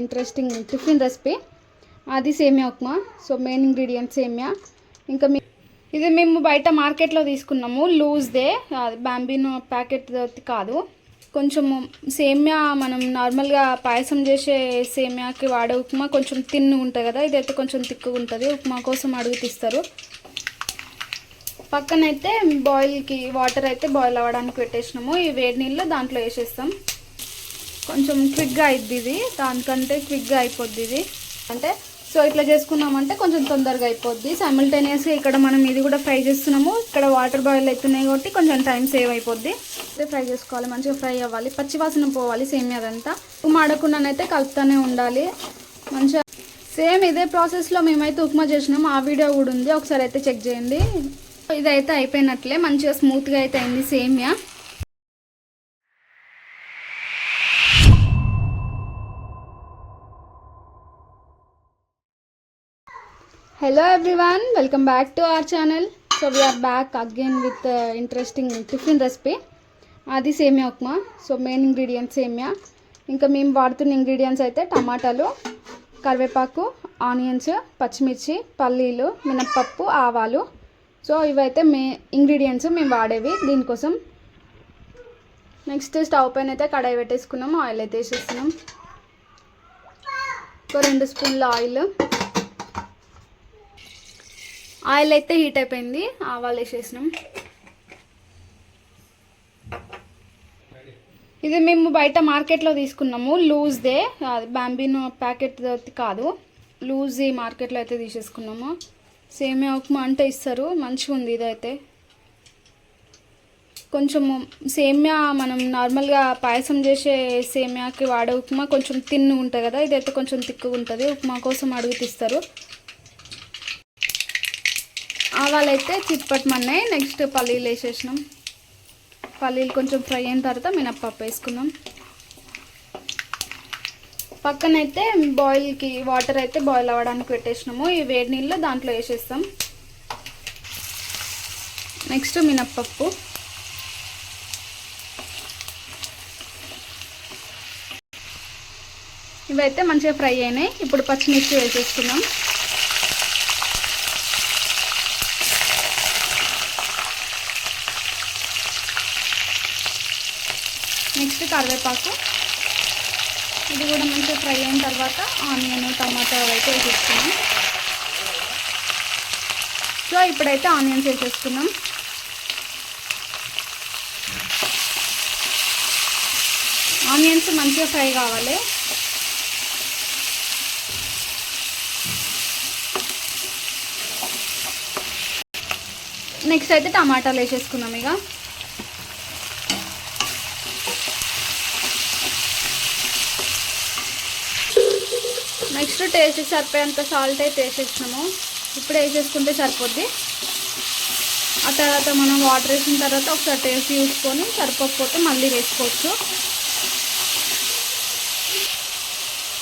Interesting tiffin recipe అది semiya upma. So main ingredients సేమియా. ఇంకా మీ ఇది మేము బయట మార్కెట్లో తీసుకున్నాము. లూజ్దే అది బాంబినో ప్యాకెట్ కాదు. కొంచెం సేమియా మనం నార్మల్గా పాయసం చేసే సేమియాకి వాడే ఉప్మా కొంచెం తిన్ను ఉంటుంది కదా. ఇదైతే కొంచెం తిక్కుగా ఉంటుంది. ఉప్మా కోసం అడుగు తీస్తారు. పక్కనైతే బాయిల్కి వాటర్ అయితే బాయిల్ అవ్వడానికి పెట్టేసినాము. ఈ వేడి నీళ్ళు దాంట్లో వేసేస్తాం. కొంచెం క్విక్గా అయిద్ది ఇది. దానికంటే క్విక్గా అయిపోద్ది ఇది. అంటే సో ఇట్లా చేసుకున్నామంటే కొంచెం తొందరగా అయిపోద్ది. సైమిల్టేనియస్గా ఇక్కడ మనం ఇది కూడా ఫ్రై చేస్తున్నాము. ఇక్కడ వాటర్ బాయిల్ అవుతున్నాయి కాబట్టి కొంచెం టైం సేవ్ అయిపోద్ది. అయితే ఫ్రై చేసుకోవాలి. మంచిగా ఫ్రై అవ్వాలి. పచ్చివాసన పోవాలి సేమ్ అదంతా. ఉప్మా ఆడకుండానైతే కలుపుతూనే ఉండాలి. మంచిగా సేమ్ ఇదే ప్రాసెస్లో మేమైతే ఉప్మా చేసినాము. ఆ వీడియో కూడా ఉంది. ఒకసారి అయితే చెక్ చేయండి. ఇదైతే అయిపోయినట్లే. మంచిగా స్మూత్గా అయితే అయింది semiya. Hello everyone welcome back to our channel so we are back again with interesting tiffin recipe అది semiya upma. So main ingredients సేమియా. ఇంకా మేము వాడుతున్న ఇంగ్రీడియంట్స్ అయితే టమాటాలు కరివేపాకు ఆనియన్స్ పచ్చిమిర్చి పల్లీలు మినప్పప్పు ఆవాలు. సో ఇవైతే మే ఇంగ్రీడియంట్స్ మేము వాడేవి. దీనికోసం నెక్స్ట్ స్టవ్ పైన అయితే కడాయి పెట్టేసుకున్నాం ఆయిల్ అయితే వేసేస్తున్నాం. ఒక రెండు స్పూన్ల ఆయిల్. ఆయిల్ అయితే హీట్ అయిపోయింది ఆవాలు వేసేసినాం. ఇది మేము బయట మార్కెట్లో తీసుకున్నాము లూజ్దే అది బాంబినో ప్యాకెట్ కాదు లూజ్ మార్కెట్లో అయితే తీసేసుకున్నాము. సేమే ఉప్మా అంటే ఇస్తారు మంచిగా ఉంది ఇదైతే. కొంచెం సేమ్యా మనం నార్మల్గా పాయసం చేసే సేమ్యాకి వాడే ఉప్మా కొంచెం తిన్ను ఉంటుంది కదా ఇదైతే కొంచెం తిక్కుగా ఉంటుంది ఉప్మా కోసం అడుగు తీస్తారు. ఆవాలు అయితే చిట్పట్టమన్నాయి నెక్స్ట్ పల్లీలు వేసేసినాం. పల్లీలు కొంచెం ఫ్రై అయిన తర్వాత మినప్పప్పు వేసుకున్నాం పక్కనైతే బాయిల్కి వాటర్ అయితే బాయిల్ అవ్వడానికి పెట్టేసినాము. ఈ వేడి నీళ్ళు దాంట్లో వేసేస్తాం. నెక్స్ట్ మినప్పప్పు. ఇవైతే మంచిగా ఫ్రై అయినాయి. ఇప్పుడు పచ్చిమిర్చి వేసేసుకున్నాం నెక్స్ట్ కరివేపాకు. ఇది కూడా మంచిగా ఫ్రై అయిన తర్వాత ఆనియన్ టమాటో అయితే వేసేసుకున్నాం. సో ఇప్పుడైతే ఆనియన్స్ వేసేసుకున్నాం ఆనియన్స్ మంచిగా ఫ్రై కావాలి. నెక్స్ట్ అయితే టమాటాలు వేసేసుకున్నాం ఇక. నెక్స్ట్ టేస్ట్ సరిపోయేంత సాల్ట్ అయితే వేసేసినాము. ఇప్పుడు వేసేసుకుంటే సరిపోద్ది. ఆ తర్వాత మనం వాటర్ వేసిన తర్వాత ఒకసారి టేస్ట్ చూసుకొని సరిపోకపోతే మళ్ళీ వేసుకోవచ్చు.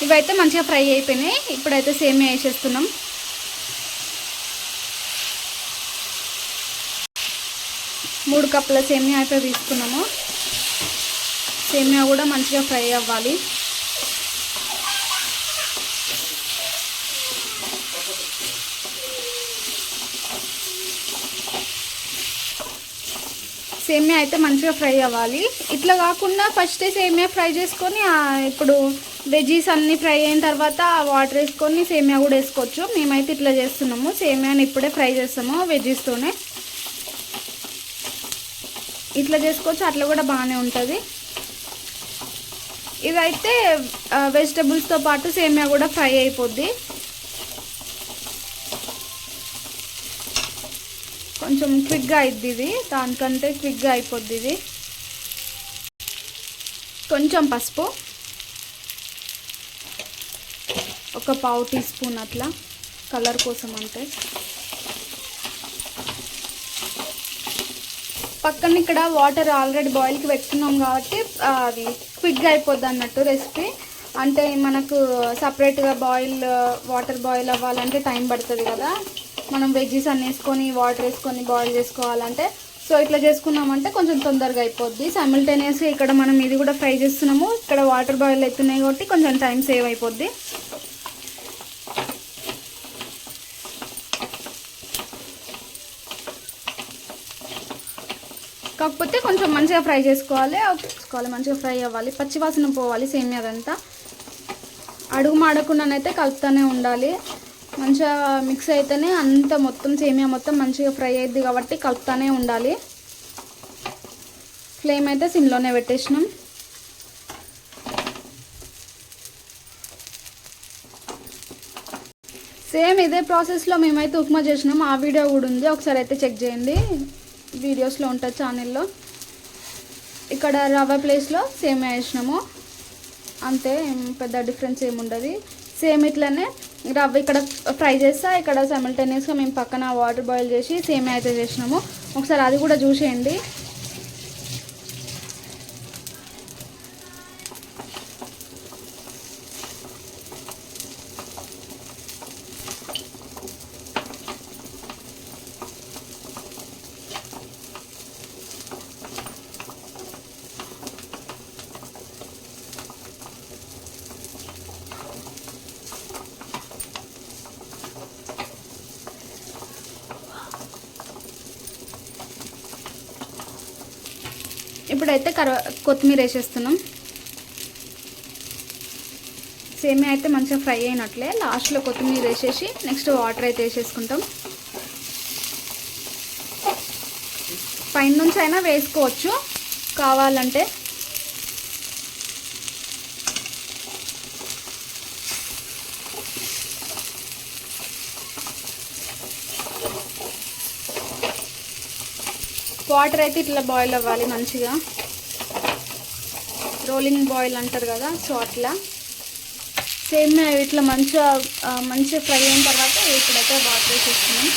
ఇవైతే మంచిగా ఫ్రై అయిపోయినాయి. ఇప్పుడైతే సేమియా వేసేస్తున్నాం. మూడు కప్పుల సేమియా అయితే తీసుకున్నాము. సేమియా కూడా మంచిగా ఫ్రై అవ్వాలి. సేమియా అయితే మంచిగా ఫ్రై అవ్వాలి. ఇట్లా కాకుండా ఫస్ట్ సేమియా ఫ్రై చేసుకొని ఇప్పుడు వెజీస్ అన్నీ ఫ్రై అయిన తర్వాత వాటర్ వేసుకొని సేమియా కూడా వేసుకోవచ్చు. మేమైతే ఇట్లా చేస్తున్నాము. సేమియాని ఇప్పుడే ఫ్రై చేస్తాము వెజీస్తోనే ఇట్లా చేసుకోవచ్చు. అట్లా కూడా బాగానే ఉంటుంది. ఇదైతే వెజిటబుల్స్తో పాటు సేమియా కూడా ఫ్రై అయిపోద్ది. కొంచెం క్విక్గా అయిద్ది ఇది. దానికంటే క్విక్గా అయిపోద్ది ఇది. కొంచెం పసుపు. ఒక పావు టీ స్పూన్ అట్లా. కలర్ కోసం అంటే. పక్కన ఇక్కడ వాటర్ ఆల్రెడీ బాయిల్కి పెట్టుకున్నాం కాబట్టి అది క్విక్గా అయిపోద్ది అన్నట్టు రెసిపీ. అంటే మనకు సపరేట్గా బాయిల్ వాటర్ బాయిల్ అవ్వాలంటే టైం పడుతుంది కదా. మనం వెజ్జెస్ అన్ని వేసుకొని వాటర్ వేసుకొని బాయిల్ చేసుకోవాలంటే. సో ఇట్లా చేసుకున్నామంటే కొంచెం తొందరగా అయిపోద్ది. సైమిల్టేనియస్గా ఇక్కడ మనం ఇది కూడా ఫ్రై చేస్తున్నాము. ఇక్కడ వాటర్ బాయిల్ అవుతున్నాయి కాబట్టి కొంచెం టైం సేవ్ అయిపోద్ది. కాకపోతే కొంచెం మంచిగా ఫ్రై చేసుకోవాలి. చేసుకోవాలి మంచిగా ఫ్రై అవ్వాలి. పచ్చివాసన పోవాలి సేమియాదంతా. అడుగు మాడకుండానైతే కలుపుతూనే ఉండాలి. మంచిగా మిక్స్ అయితేనే అంత మొత్తం సేమియా మొత్తం మంచిగా ఫ్రై అయ్యిద్ది కాబట్టి కలుపుతూనే ఉండాలి. ఫ్లేమ్ అయితే సిమ్లోనే పెట్టేసినాం. సేమ్ ఇదే ప్రాసెస్లో మేమైతే ఉప్మా చేసినాం. ఆ వీడియో కూడా ఉంది. ఒకసారి అయితే చెక్ చేయండి. వీడియోస్లో ఉంటుంది ఛానల్లో ఇక్కడ రవ్వ ప్లేస్లో సేమ్ వేసినాము. అంతే పెద్ద డిఫరెన్స్ ఏమి ఉండదు సేమ్ ఇట్లనే రవ్వ ఇక్కడ ఫ్రై చేస్తా. ఇక్కడ సైమిల్టేనియస్గా మేము పక్కన వాటర్ బాయిల్ చేసి సేమ్ అయితే చేసినాము. ఒకసారి అది కూడా చూసేయండి. ఇప్పుడైతే కర కొత్తిమీర వేసేస్తున్నాం. సేమియా అయితే మంచిగా ఫ్రై అయినట్లే. లాస్ట్లో కొత్తిమీర వేసేసి నెక్స్ట్ వాటర్ అయితే వేసేసుకుంటాం. పైన నుంచి అయినా వేసుకోవచ్చు. కావాలంటే వాటర్ అయితే ఇట్లా బాయిల్ అవ్వాలి మంచిగా. రోలింగ్ బాయిల్ అంటారు కదా సో అట్లా. సేమ్ ఇట్లా మంచిగా మంచిగా ఫ్రై అయిన తర్వాత ఇప్పుడైతే వాటర్ వేసేస్తున్నాం.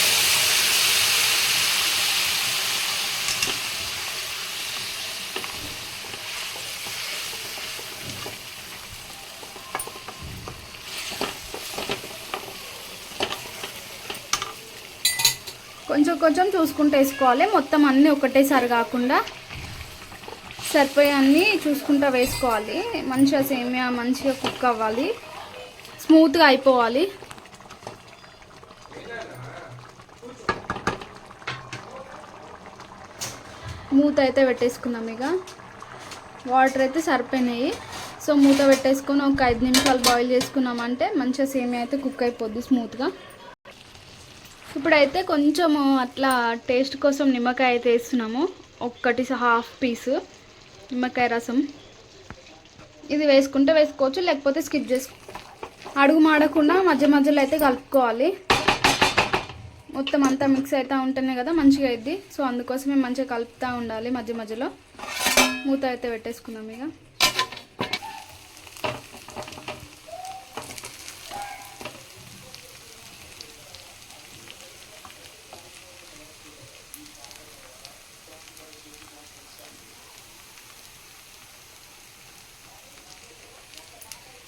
కొంచెం కొంచెం చూసుకుంటూ వేసుకోవాలి. మొత్తం అన్నీ ఒకటేసారి కాకుండా సరిపోయే అన్నీ చూసుకుంటూ వేసుకోవాలి. మంచిగా సేమియా మంచిగా కుక్ అవ్వాలి. స్మూత్గా అయిపోవాలి. మూత అయితే పెట్టేసుకున్నాం ఇక. వాటర్ అయితే సరిపోయినాయి. సో మూత పెట్టేసుకొని ఒక ఐదు నిమిషాలు బాయిల్ చేసుకున్నామంటే మంచిగా సేమియా అయితే కుక్ అయిపోద్ది స్మూత్గా. ఇప్పుడైతే కొంచెము అట్లా టేస్ట్ కోసం నిమ్మకాయ అయితే వేస్తున్నాము. ఒక్కటి హాఫ్ పీసు నిమ్మకాయ రసం. ఇది వేసుకుంటే వేసుకోవచ్చు లేకపోతే స్కిప్ చేసుకో అడుగు మాడకుండా మధ్య మధ్యలో అయితే కలుపుకోవాలి. మొత్తం అంతా మిక్స్ అవుతూ ఉంటేనే కదా మంచిగా అయింది సో అందుకోసమే మంచిగా కలుపుతూ ఉండాలి మధ్య మధ్యలో. మూత అయితే పెట్టేసుకుందాం ఇక.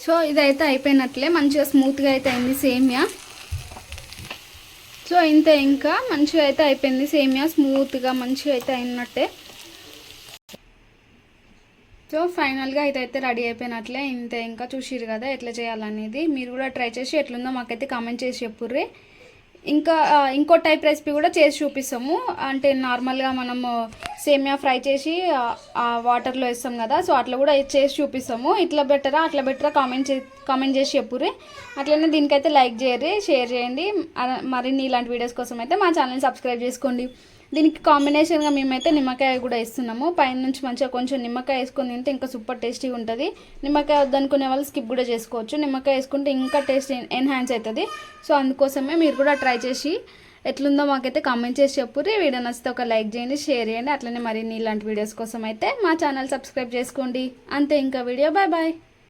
సో ఇదైతే అయిపోయినట్లే మంచిగా స్మూత్గా అయితే అయింది సేమియా. సో ఇంతే ఇంకా మంచిగా అయితే అయిపోయింది సేమియా స్మూత్గా మంచిగా అయితే అయినట్టే. సో ఫైనల్గా ఇదైతే రెడీ అయిపోయినట్లే ఇంత ఇంకా చూసిరు కదా ఎట్లా చేయాలనేది. మీరు కూడా ట్రై చేసి ఎట్లుందో మాకైతే కామెంట్ చేసి చెప్పుర్రి. ఇంకా ఇంకో టైప్ రెసిపీ కూడా చేసి చూపిస్తాము. అంటే నార్మల్గా మనము సేమియా ఫ్రై చేసి వాటర్లో వేస్తాం కదా సో అట్లా కూడా చేసి చూపిస్తాము. ఇట్లా బెటరా అట్లా బెటరా కామెంట్ చే కామెంట్ చేసి చెప్పుర్రి. అట్లనే దీనికైతే లైక్ చేయరు షేర్ చేయండి. మరిన్ని ఇలాంటి వీడియోస్ కోసం అయితే మా ఛానల్ని సబ్స్క్రైబ్ చేసుకోండి. దీనికి కాంబినేషన్గా మేమైతే నిమ్మకాయ కూడా ఇస్తున్నాము పైన నుంచి మంచిగా కొంచెం నిమ్మకాయ వేసుకొని తింటే ఇంకా సూపర్ టేస్టీగా ఉంటుంది. నిమ్మకాయ వద్దనుకునే వాళ్ళు స్కిప్ కూడా చేసుకోవచ్చు. నిమ్మకాయ వేసుకుంటే ఇంకా టేస్ట్ ఎన్హాన్స్ అవుతుంది. సో అందుకోసమే మీరు కూడా ట్రై చేసి ఎట్లుందో మాకైతే కామెంట్ చేసి చెప్పుర్రి. వీడియో నచ్చితే ఒక లైక్ చేయండి షేర్ చేయండి. అట్లనే మరిన్ని ఇలాంటి వీడియోస్ కోసం అయితే మా ఛానల్ సబ్స్క్రైబ్ చేసుకోండి. అంతే ఇంకా వీడియో బాయ్ బాయ్